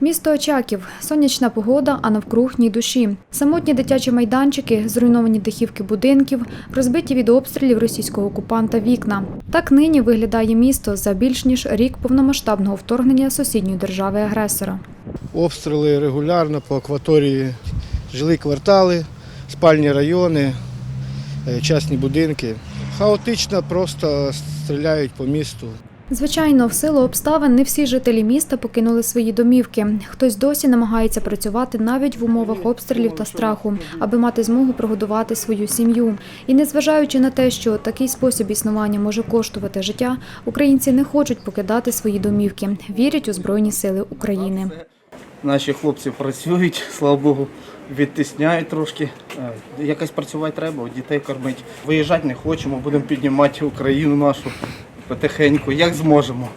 Місто Очаків, сонячна погода, а навкруг ні душі. Самотні дитячі майданчики, зруйновані дахівки будинків, розбиті від обстрілів російського окупанта вікна. Так нині виглядає місто за більш ніж рік повномасштабного вторгнення сусідньої держави-агресора. Обстріли регулярно по акваторії жилі квартали, спальні райони, е, частні будинки. Хаотично просто стріляють по місту. Звичайно, в силу обставин не всі жителі міста покинули свої домівки. Хтось досі намагається працювати навіть в умовах обстрілів та страху, аби мати змогу прогодувати свою сім'ю. І незважаючи на те, що такий спосіб існування може коштувати життя, українці не хочуть покидати свої домівки, вірять у Збройні Сили України. Наші хлопці працюють, слава Богу, відтисняють трошки. Е, Якось працювати треба, дітей кормити. Виїжджати не хочемо, будемо піднімати Україну нашу потихеньку, як зможемо.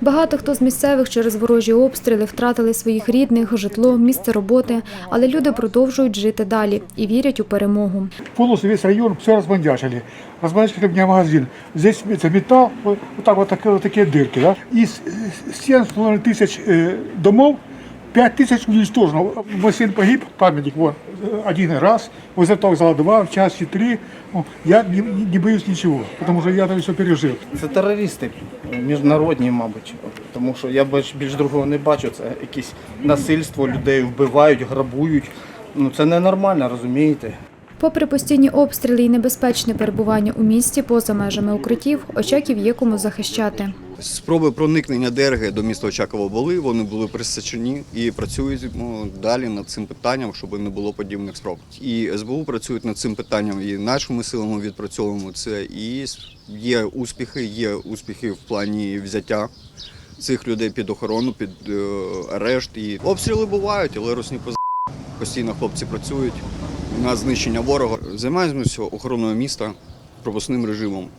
Багато хто з місцевих через ворожі обстріли втратили своїх рідних, житло, місце роботи, але люди продовжують жити далі і вірять у перемогу. полностью весь район все разбандяжили. Разбандяжили у меня магазин. Здесь это металл, вот, вот так вот, такие, вот такие дырки. Да? Из э, 7,5 тысяч э, домов 5 тысяч уничтожено. Мой сын погиб, памятник, вон, э, один раз. Возле того зала два, в часе три. Ну, Я не, не боюсь ничего, потому что я там все пережил. Це терористи міжнародні, мабуть. Тому що я більш, більш другого не бачу. Це якесь насильство, людей вбивають, грабують. Ну це ненормально, розумієте? Попри постійні обстріли і небезпечне перебування у місті поза межами укриттів, очаків є кому захищати. Спроби проникнення ДРГ до міста Очакова були, вони були присечені і працюють ну, далі над цим питанням, щоб не було подібних спроб. І СБУ працюють над цим питанням, і нашими силами відпрацьовуємо це. І є успіхи, є успіхи в плані взяття цих людей під охорону, під е, арешт. І обстріли бувають, але русні поз... постійно хлопці працюють на знищення ворога. Займаємося охороною міста, пропускним режимом.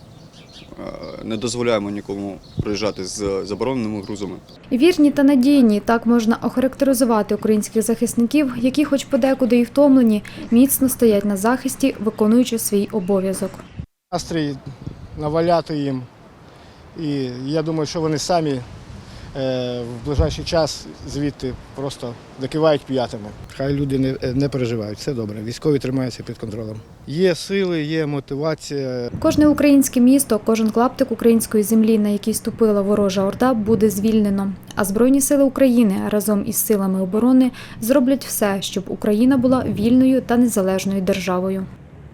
Е, Не дозволяємо нікому приїжджати з забороненими грузами. Вірні та надійні так можна охарактеризувати українських захисників, які, хоч подекуди і втомлені, міцно стоять на захисті, виконуючи свій обов'язок. Настрій наваляти їм. І я думаю, що вони самі в ближайший час звідти просто докивають п'ятами. Хай люди не, не переживають, все добре. Військові тримаються під контролем. Є сили, є мотивація. Кожне українське місто, кожен клаптик української землі, на який ступила ворожа орда, буде звільнено. А Збройні сили України разом із силами оборони зроблять все, щоб Україна була вільною та незалежною державою.